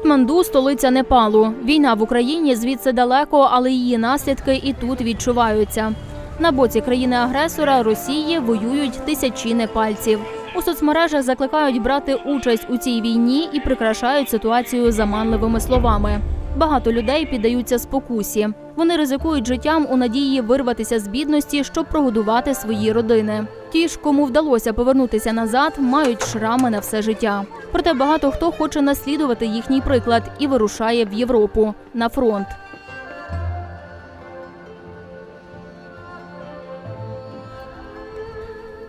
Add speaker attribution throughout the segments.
Speaker 1: Катманду столиця Непалу. Війна в Україні звідси далеко, але її наслідки і тут відчуваються. На боці країни-агресора Росії воюють тисячі непальців. У соцмережах закликають брати участь у цій війні і прикрашають ситуацію заманливими словами. Багато людей піддаються спокусі. Вони ризикують життям у надії вирватися з бідності, щоб прогодувати свої родини. Ті ж, кому вдалося повернутися назад, мають шрами на все життя. Проте багато хто хоче наслідувати їхній приклад і вирушає в Європу на фронт.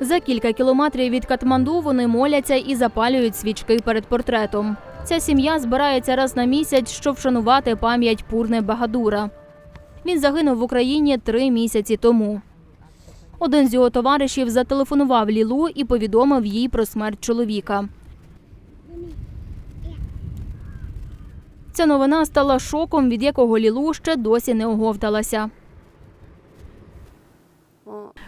Speaker 1: За кілька кілометрів від Катманду вони моляться і запалюють свічки перед портретом. Ця сім'я збирається раз на місяць, щоб вшанувати пам'ять Пурне Багадура. Він загинув в Україні три місяці тому. Один з його товаришів зателефонував Лілу і повідомив їй про смерть чоловіка. Ця новина стала шоком, від якого Лілу ще досі не оговталася.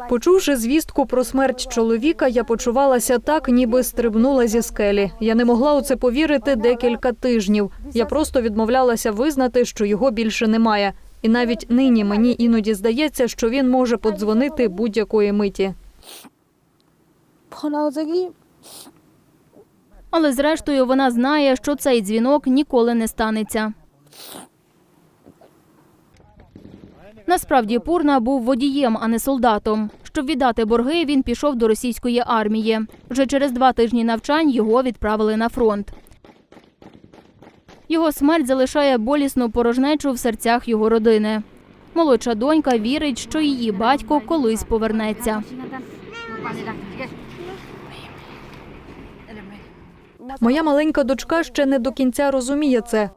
Speaker 2: Почувши звістку про смерть чоловіка, я почувалася так, ніби стрибнула зі скелі. Я не могла у це повірити декілька тижнів. Я просто відмовлялася визнати, що його більше немає. І навіть нині мені іноді здається, що він може подзвонити будь-якої миті.
Speaker 1: Але зрештою вона знає, що цей дзвінок ніколи не станеться. Насправді Пурна був водієм, а не солдатом. Щоб віддати борги, він пішов до російської армії. Вже через два тижні навчань його відправили на фронт. Його смерть залишає болісну порожнечу в серцях його родини. Молодша донька вірить, що її батько колись повернеться.
Speaker 2: Моя маленька дочка ще не до кінця розуміє це.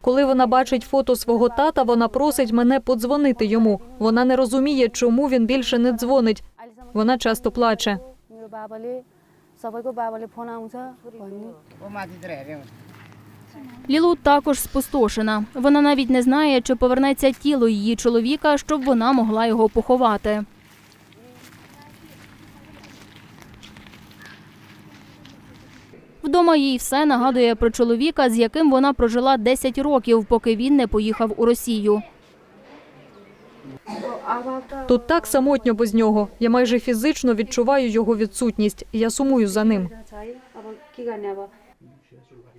Speaker 2: Коли вона бачить фото свого тата, вона просить мене подзвонити йому. Вона не розуміє, чому він більше не дзвонить. Вона часто плаче.
Speaker 1: Лілу також спустошена. Вона навіть не знає, чи повернеться тіло її чоловіка, щоб вона могла його поховати. Вдома їй все нагадує про чоловіка, з яким вона прожила 10 років, поки він не поїхав у Росію.
Speaker 2: Тут так самотньо без нього. Я майже фізично відчуваю його відсутність. Я сумую за ним.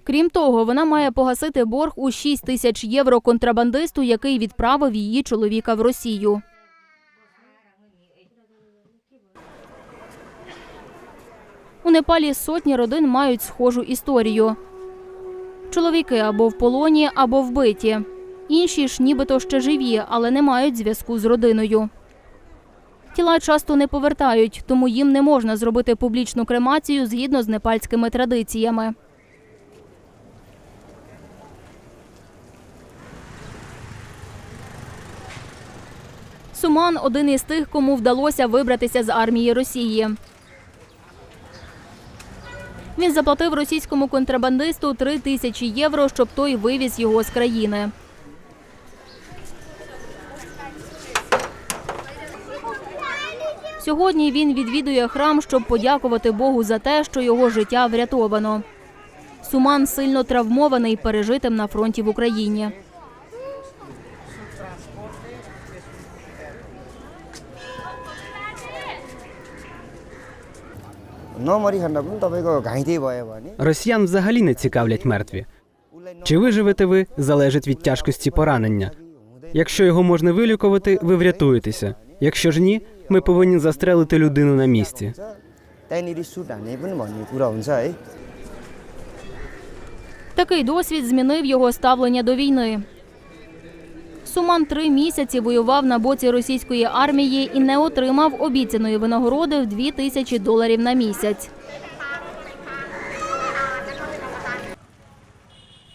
Speaker 1: Крім того, вона має погасити борг у 6 тисяч євро контрабандисту, який відправив її чоловіка в Росію. Непалі сотні родин мають схожу історію. Чоловіки або в полоні, або вбиті. Інші ж нібито ще живі, але не мають зв'язку з родиною. Тіла часто не повертають, тому їм не можна зробити публічну кремацію згідно з непальськими традиціями. Суман один із тих, кому вдалося вибратися з армії Росії. Він заплатив російському контрабандисту 3 тисячі євро, щоб той вивіз його з країни. Сьогодні він відвідує храм, щоб подякувати Богу за те, що його життя врятовано. Суман сильно травмований пережитим на фронті в Україні.
Speaker 3: Росіян взагалі не цікавлять мертві. Чи виживете ви залежить від тяжкості поранення. Якщо його можна вилікувати, ви врятуєтеся. Якщо ж ні, ми повинні застрелити людину на місці.
Speaker 1: Такий досвід змінив його ставлення до війни. Суман три місяці воював на боці російської армії і не отримав обіцяної винагороди в дві тисячі доларів на місяць.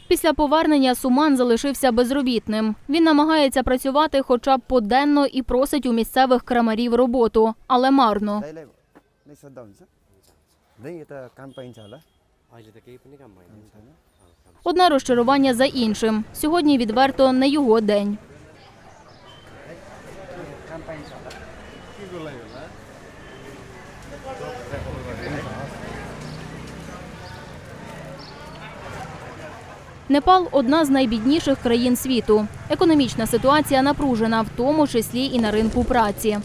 Speaker 1: Після повернення Суман залишився безробітним. Він намагається працювати хоча б поденно і просить у місцевих крамарів роботу, але марно. Одне розчарування за іншим. Сьогодні відверто не його день. Непал одна з найбідніших країн світу. Економічна ситуація напружена, в тому числі і на ринку праці.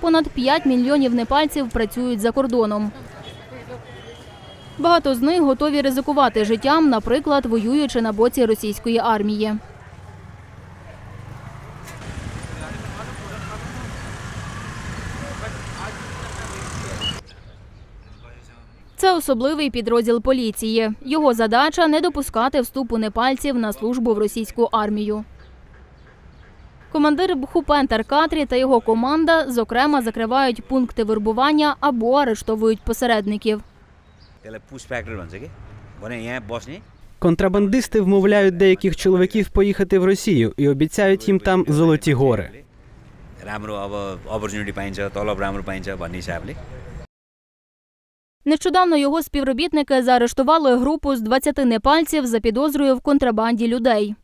Speaker 1: Понад 5 мільйонів непальців працюють за кордоном. Багато з них готові ризикувати життям, наприклад, воюючи на боці російської армії. особливий підрозділ поліції. Його задача не допускати вступу непальців на службу в російську армію. Командир Бхупентер Катрі та його команда, зокрема, закривають пункти вербування або арештовують посередників.
Speaker 4: त्यसलाई पुस फ्याक्ट्री भन्छ कि भने यहाँ बस्ने
Speaker 3: Контрабандисти вмовляють деяких чоловіків поїхати в Росію і обіцяють їм там золоті гори.
Speaker 4: राम्रो अब अपर्च्युनिटी पाइन्छ तलब राम्रो पाइन्छ भन्ने हिसाबले
Speaker 1: Нещодавно його співробітники заарештували групу з 20 непальців за підозрою в контрабанді людей.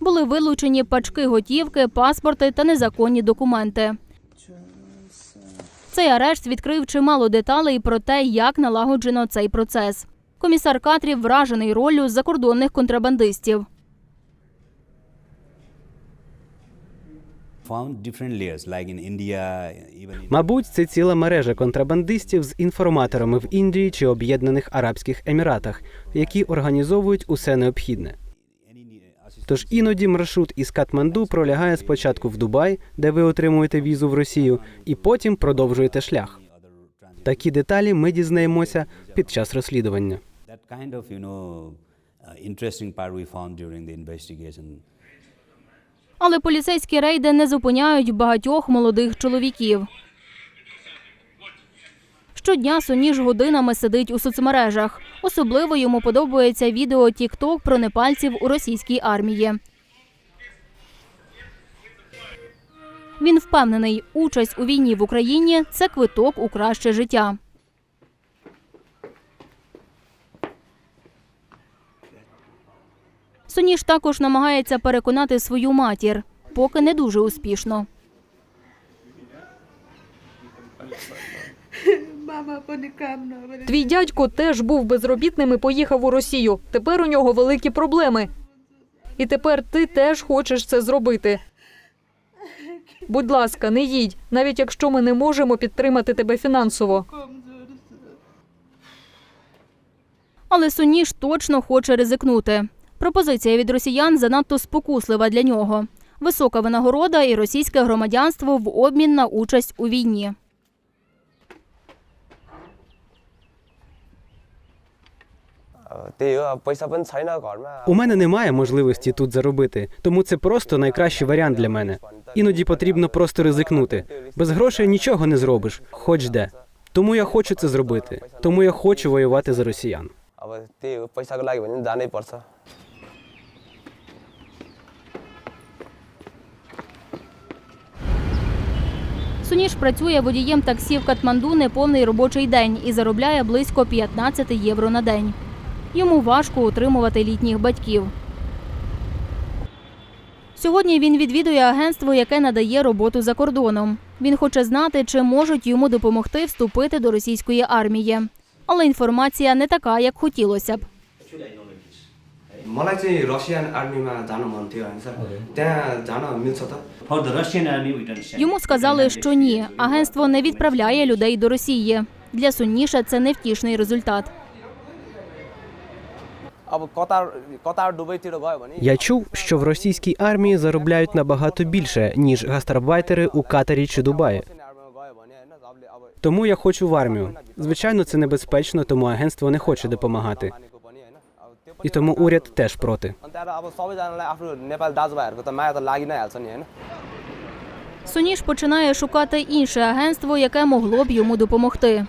Speaker 1: Були вилучені пачки готівки, паспорти та незаконні документи. Цей арешт відкрив чимало деталей про те, як налагоджено цей процес. Комісар Катрів вражений роллю закордонних контрабандистів.
Speaker 3: Мабуть, це ціла мережа контрабандистів з інформаторами в Індії чи Об'єднаних Арабських Еміратах, які організовують усе необхідне. Тож іноді маршрут із Катманду пролягає спочатку в Дубай, де ви отримуєте візу в Росію, і потім продовжуєте шлях. Такі деталі ми дізнаємося під час розслідування.
Speaker 1: Але поліцейські рейди не зупиняють багатьох молодих чоловіків. Щодня Соніж годинами сидить у соцмережах. Особливо йому подобається відео TikTok про непальців у російській армії. Він впевнений, участь у війні в Україні це квиток у краще життя. Соніж також намагається переконати свою матір, поки не дуже успішно.
Speaker 2: Твій дядько теж був безробітним і поїхав у Росію. Тепер у нього великі проблеми. І тепер ти теж хочеш це зробити. Будь ласка, не їдь, навіть якщо ми не можемо підтримати тебе фінансово.
Speaker 1: Але Соніж точно хоче ризикнути. Пропозиція від росіян занадто спокуслива для нього. Висока винагорода і російське громадянство в обмін на участь у війні.
Speaker 3: У мене немає можливості тут заробити, тому це просто найкращий варіант для мене. Іноді потрібно просто ризикнути. Без грошей нічого не зробиш, хоч де. Тому я хочу це зробити. Тому я хочу воювати за росіян.
Speaker 1: Суміш працює водієм таксі в Катманду неповний робочий день і заробляє близько 15 євро на день. Йому важко утримувати літніх батьків. Сьогодні він відвідує агентство, яке надає роботу за кордоном. Він хоче знати, чи можуть йому допомогти вступити до російської армії. Але інформація не така, як хотілося б.
Speaker 5: मलाई चाहिँ रसियन आर्मीमा जानु मन थियो होइन सर त्यहाँ जान मिल्छ त
Speaker 6: For the Russian army, we don't send.
Speaker 1: Йому сказали, що ні, агентство не відправляє людей до Росії. Для Сунніша це невтішний результат.
Speaker 7: अब कतार कतार दुबईतिर गयो भने
Speaker 3: Я чув, що в російській армії заробляють набагато більше, ніж гастарбайтери у Катарі чи Дубаї.
Speaker 7: आर्मीमा गयो भने होइन जबले अब
Speaker 3: Тому я хочу в армію. Звичайно, це небезпечно, тому агентство не хоче допомагати. і тому уряд теж проти.
Speaker 1: Соніш починає шукати інше агентство, яке могло б йому допомогти.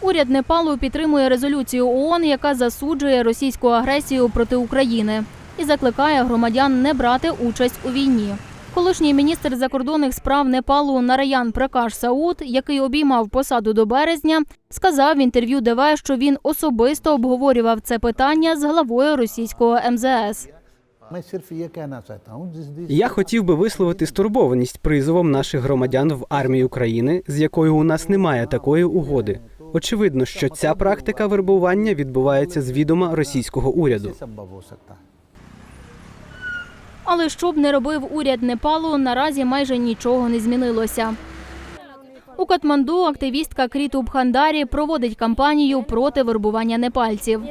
Speaker 1: Уряд Непалу підтримує резолюцію ООН, яка засуджує російську агресію проти України і закликає громадян не брати участь у війні. Колишній міністр закордонних справ Непалу Нараян Пракаш Сауд, який обіймав посаду до березня, сказав в інтерв'ю ДВ, що він особисто обговорював це питання з главою російського МЗС.
Speaker 3: Я хотів би висловити стурбованість призовом наших громадян в армії України, з якою у нас немає такої угоди. Очевидно, що ця практика вербування відбувається з відома російського уряду.
Speaker 1: Але що б не робив уряд Непалу, наразі майже нічого не змінилося. У Катманду активістка Кріту Бхандарі проводить кампанію проти вербування непальців.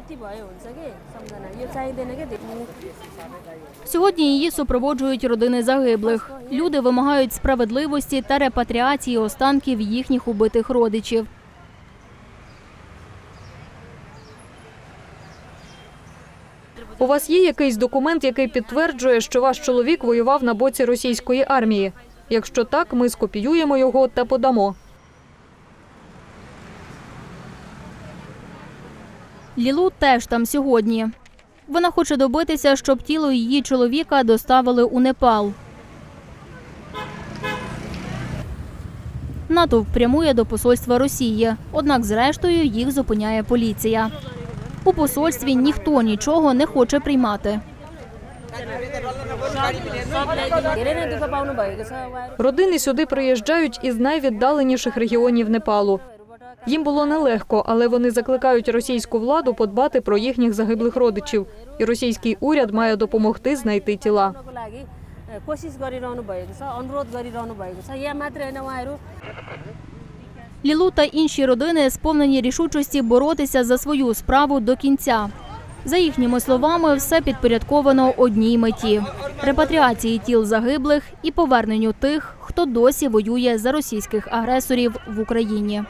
Speaker 1: Сьогодні її супроводжують родини загиблих. Люди вимагають справедливості та репатріації останків їхніх убитих родичів.
Speaker 2: У вас є якийсь документ, який підтверджує, що ваш чоловік воював на боці російської армії? Якщо так, ми скопіюємо його та подамо.
Speaker 1: Лілу теж там сьогодні. Вона хоче добитися, щоб тіло її чоловіка доставили у Непал. Натовп прямує до посольства Росії, однак зрештою їх зупиняє поліція. У посольстві ніхто нічого не хоче приймати.
Speaker 8: धेरै नै दुःख पाउनु भएको छ उहाँहरू
Speaker 2: Родини сюди приїжджають із найвіддаленіших регіонів Непалу. Їм було нелегко, але вони закликають російську владу подбати про їхніх загиблих родичів. І російський уряд має допомогти знайти тіла.
Speaker 8: को लागि अ, कोसिस गरिरहनु भएको छ अनुरोध गरिरहनु भएको छ यहाँ मात्रै होइन उहाँहरू
Speaker 1: Лілу та інші родини сповнені рішучості боротися за свою справу до кінця. За їхніми словами, все підпорядковано одній меті репатріації тіл загиблих і поверненню тих, хто досі воює за російських агресорів в Україні.